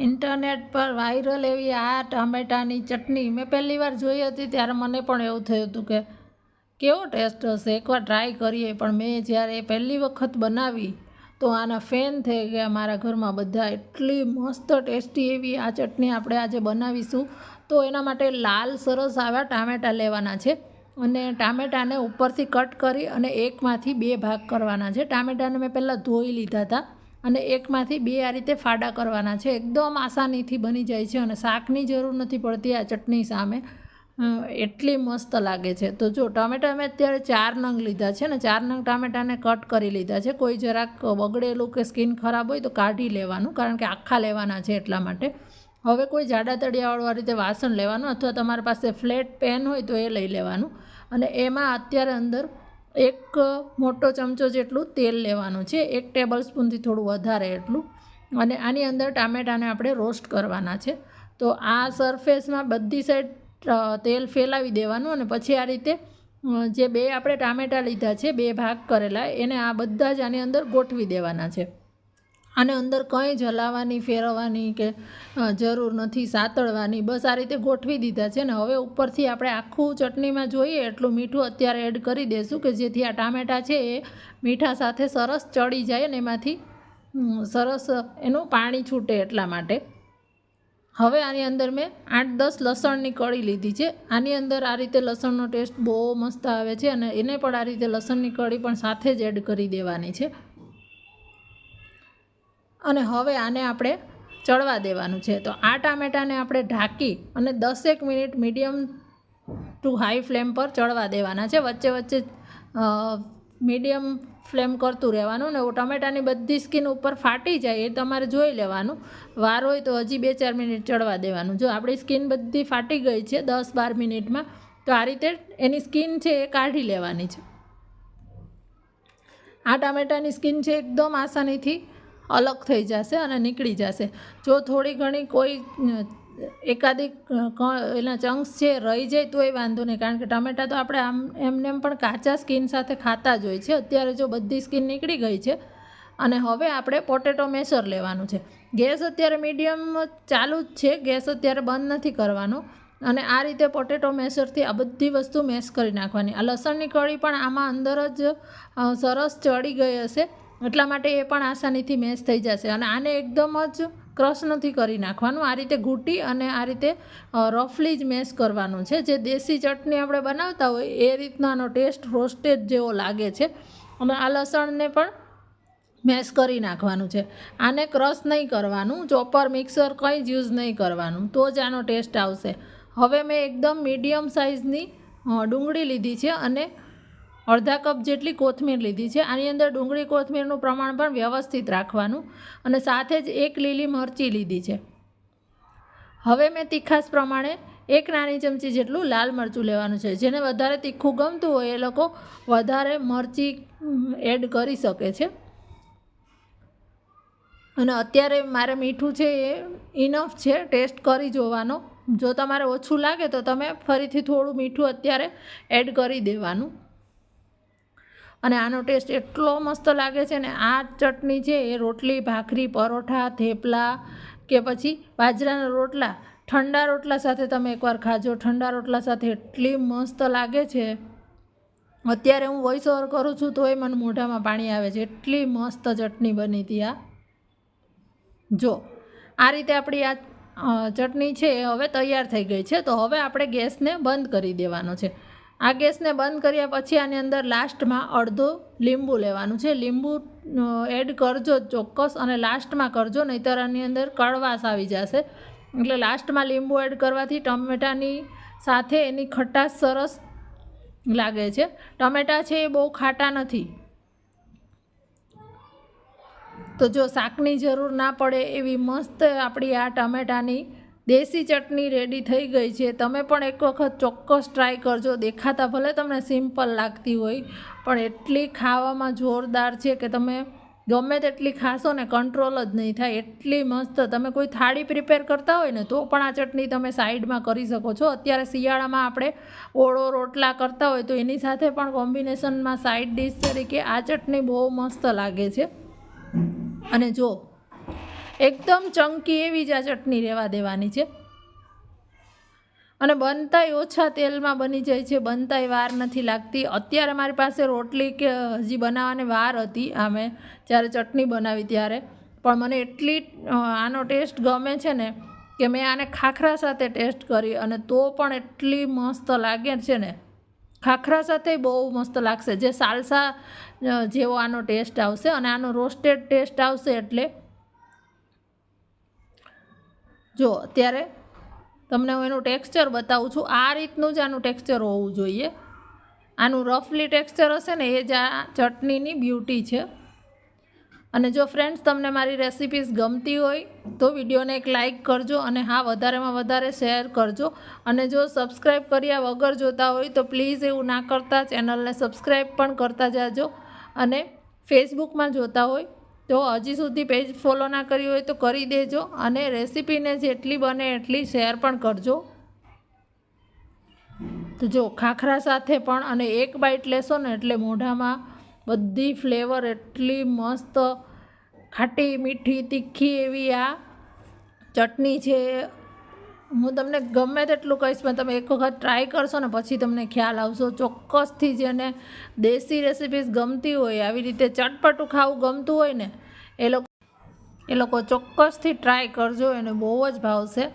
Internet પર viral એવી આ ટામેટાની ચટણી મેં પહેલી વાર જોઈ હતી ત્યારે મને પણ એવું થયું હતું કે કેવો ટેસ્ટ હશે? એકવાર ટ્રાય કરીએ. પણ મેં જ્યારે પહેલી વખત બનાવી તો આના ફેન થઈ ગયા મારા ઘરમાં બધા. એટલી મસ્ત ટેસ્ટી એવી આ ચટણી આપણે આજે બનાવીશું. તો એના માટે લાલ સરસ આવા ટામેટાં લેવાના છે અને ટામેટાને ઉપરથી કટ કરી અને એકમાંથી બે ભાગ કરવાના છે. ટામેટાને મેં પહેલાં ધોઈ લીધા હતા. અને એકમાંથી બે આ રીતે ફાડા કરવાના છે. એકદમ આસાનીથી બની જાય છે અને શાકની જરૂર નથી પડતી આ ચટણી સામે. એટલી મસ્ત લાગે છે. તો જો ટામેટા મેં અત્યારે ચાર નંગ લીધા છે ને ચાર નંગ ટામેટાને કટ કરી લીધા છે. કોઈ જરાક બગડેલું કે સ્કિન ખરાબ હોય તો કાઢી લેવાનું, કારણ કે આખા લેવાના છે એટલા માટે. હવે કોઈ જાડા તળિયાવાળું રીતે વાસણ લેવાનું અથવા તમારી પાસે ફ્લેટ પેન હોય તો એ લઈ લેવાનું. અને એમાં અત્યારે અંદર એક મોટો ચમચો જેટલું તેલ લેવાનું છે, એક ટેબલ સ્પૂનથી થોડું વધારે એટલું. અને આની અંદર ટામેટાને આપણે રોસ્ટ કરવાના છે. તો આ સરફેસમાં બધી સાઈડ તેલ ફેલાવી દેવાનું અને પછી આ રીતે જે બે આપણે ટામેટાં લીધા છે, બે ભાગ કરેલા, એને આ બધા જ આની અંદર ગોઠવી દેવાના છે. આને અંદર કંઈ જ હલાવવાની ફેરવવાની કે જરૂર નથી, સાતળવાની, બસ આ રીતે ગોઠવી દીધા છે ને હવે ઉપરથી આપણે આખું ચટણીમાં જોઈએ એટલું મીઠું અત્યારે એડ કરી દઈશું કે જેથી આ ટામેટાં છે એ મીઠા સાથે સરસ ચડી જાય ને એમાંથી સરસ એનું પાણી છૂટે એટલા માટે. હવે આની અંદર મેં આઠ દસ લસણની કળી લીધી છે. આની અંદર આ રીતે લસણનો ટેસ્ટ બહુ મસ્ત આવે છે અને એને પણ આ રીતે લસણની કળી પણ સાથે જ એડ કરી દેવાની છે. અને હવે આને આપણે ચડવા દેવાનું છે. તો આ ટામેટાને આપણે ઢાંકી અને દસેક minute medium to high flame પર ચડવા દેવાના છે. વચ્ચે વચ્ચે મીડિયમ ફ્લેમ કરતું રહેવાનું ને ટમેટાની બધી સ્કીન ઉપર ફાટી જાય એ તમારે જોઈ લેવાનું. વાર હોય તો હજી બે ચાર મિનિટ ચડવા દેવાનું. જો આપણી સ્કીન બધી ફાટી ગઈ છે દસ બાર મિનિટમાં, તો આ રીતે એની સ્કીન છે એ કાઢી લેવાની છે. આ ટામેટાની સ્કીન છે એકદમ આસાનીથી અલગ થઈ જશે અને નીકળી જશે. જો થોડી ઘણી કોઈ, એકાદી એના ચંક્સ છે રહી જાય તો એ વાંધો નહીં. કારણ કે ટમેટા તો આપણે આમ, એમને એમ પણ કાચા સ્કિન સાથે ખાતા જ હોય છે. અત્યારે જો બધી સ્કિન નીકળી ગઈ છે અને હવે આપણે પોટેટો મેસર લેવાનું છે. ગેસ અત્યારે મીડિયમ ચાલુ જ છે. ગેસ અત્યારે બંધ નથી કરવાનો. અને આ રીતે પોટેટો મેસરથી આ બધી વસ્તુ મેશ કરી નાખવાની. આ લસણની કળી પણ આમાં અંદર જ સરસ ચડી ગઈ હશે. એટલા માટે એ પણ આસાનીથી મેશ થઈ જશે. અને આને એકદમ જ ક્રશ નથી કરી નાખવાનું. આ રીતે ઘૂંટી અને આ રીતે રફલી જ મેશ કરવાનું છે. જે દેશી ચટણી આપણે બનાવતા હોય, એ રીતનાનો ટેસ્ટ રોસ્ટેડ જેવો લાગે છે. અને આ લસણને પણ મેશ કરી નાખવાનું છે. આને ક્રશ નહીં કરવાનું. ચોપર મિક્સર કંઈ જ યુઝ નહીં કરવાનું. તો જ આનો ટેસ્ટ આવશે. હવે મેં એકદમ મીડિયમ સાઇઝની ડુંગળી લીધી છે અને અડધા કપ જેટલી કોથમીર લીધી છે. આની અંદર ડુંગળી કોથમીરનું પ્રમાણ પણ વ્યવસ્થિત રાખવાનું અને સાથે જ એક લીલી મરચી લીધી છે. હવે મેં તીખાસ પ્રમાણે એક નાની ચમચી જેટલું લાલ મરચું લેવાનું છે. જેને વધારે તીખું ગમતું હોય એ લોકો વધારે મરચી એડ કરી શકે છે. અને અત્યારે મારે મીઠું છે એ ઇનફ છે, ટેસ્ટ કરી જોવાનો. જો તમારે ઓછું લાગે તો તમે ફરીથી થોડું મીઠું અત્યારે એડ કરી દેવાનું. અને આનો ટેસ્ટ એટલો મસ્ત લાગે છે ને, આ ચટણી છે એ રોટલી, ભાખરી, પરોઠા, થેપલા કે પછી બાજરાના રોટલા, ઠંડા રોટલા સાથે તમે એકવાર ખાજો. ઠંડા રોટલા સાથે એટલી મસ્ત લાગે છે. અત્યારે હું વોઇસ ઓવર કરું છું તોય મને મોઢામાં પાણી આવે છે. એટલી મસ્ત ચટણી બની હતી આ. જો, આ રીતે આપણી આ ચટણી છે હવે તૈયાર થઈ ગઈ છે. તો હવે આપણે ગેસને બંધ કરી દેવાનો છે. આ ગેસને બંધ કર્યા પછી આની અંદર લાસ્ટમાં અડધો લીંબુ લેવાનું છે. લીંબુ એડ કરજો ચોક્કસ અને લાસ્ટમાં કરજો, નહીંતર આની અંદર કડવાશ આવી જશે. એટલે લાસ્ટમાં લીંબુ એડ કરવાથી ટમેટાની સાથે એની ખટાશ સરસ લાગે છે. ટમેટાં છે એ બહુ ખાટા નથી. તો જો શાકની જરૂર ના પડે એવી મસ્ત આપણી આ ટમેટાની દેશી ચટણી રેડી થઈ ગઈ છે. તમે પણ એક વખત ચોક્કસ ટ્રાય કરજો. દેખાતા ભલે તમને સિમ્પલ લાગતી હોય, પણ એટલી ખાવામાં જોરદાર છે કે તમે ગમે તેટલી ખાશો ને કંટ્રોલ જ નહીં થાય. એટલી મસ્ત. તમે કોઈ થાળી પ્રિપેર કરતા હોય ને, તો પણ આ ચટણી તમે સાઈડમાં કરી શકો છો. અત્યારે શિયાળામાં આપણે ઓળો રોટલા કરતા હોય, તો એની સાથે પણ કોમ્બિનેશનમાં સાઈડ ડિશ તરીકે આ ચટણી બહુ મસ્ત લાગે છે. અને જો એકદમ ચંકી એવી જ આ ચટણી રહેવા દેવાની છે. અને બનતાય ઓછા તેલમાં બની જાય છે, બનતાય વાર નથી લાગતી. અત્યારે મારી પાસે રોટલી કે હજી બનાવવાની વાર હતી આમે જ્યારે ચટણી બનાવી ત્યારે. પણ મને એટલી આનો ટેસ્ટ ગમે છે ને કે મેં આને ખાખરા સાથે ટેસ્ટ કરી અને તો પણ એટલી મસ્ત લાગે છે ને. ખાખરા સાથે બહુ મસ્ત લાગશે. જે સાલસા જેવો આનો ટેસ્ટ આવશે અને આનો રોસ્ટેડ ટેસ્ટ આવશે એટલે જો અત્યારે તમને હું એનું ટેક્સચર બતાવું છું. આ રીતનું જ આનું ટેક્સચર હોવું જોઈએ. આનું રફલી ટેક્સચર હશે ને એ જ આ ચટણીની બ્યુટી છે. અને જો ફ્રેન્ડ્સ તમને મારી રેસિપીઝ ગમતી હોય તો વિડીયોને એક લાઇક કરજો અને હા, વધારેમાં વધારે શેર કરજો. અને જો સબસ્ક્રાઈબ કર્યા વગર જોતા હોય તો પ્લીઝ એવું ના કરતા. ચેનલને સબસ્ક્રાઈબ પણ કરતા જાજો. અને ફેસબુકમાં જોતા હોય તો હજી સુધી પેજ ફોલો ના કરી હોય તો કરી દેજો અને રેસીપીને જેટલી બને એટલી શેર પણ કરજો. તો જો ખાખરા સાથે પણ અને એક બાઈટ લેશો ને એટલે મોઢામાં બધી ફ્લેવર એટલી મસ્ત ખાટી મીઠી તીખી એવી આ ચટણી છે હું તમને ગમે તેટલું કહીશ, પણ તમે એક વખત ટ્રાય કરશો ને, પછી તમને ખ્યાલ આવશો. ચોક્કસથી જેને દેશી રેસિપીઝ ગમતી હોય, આવી રીતે ચટપટું ખાવું ગમતું હોય ને, એ લોકો એ લોકો ચોક્કસથી ટ્રાય કરજો, એને બહુ જ ભાવશે.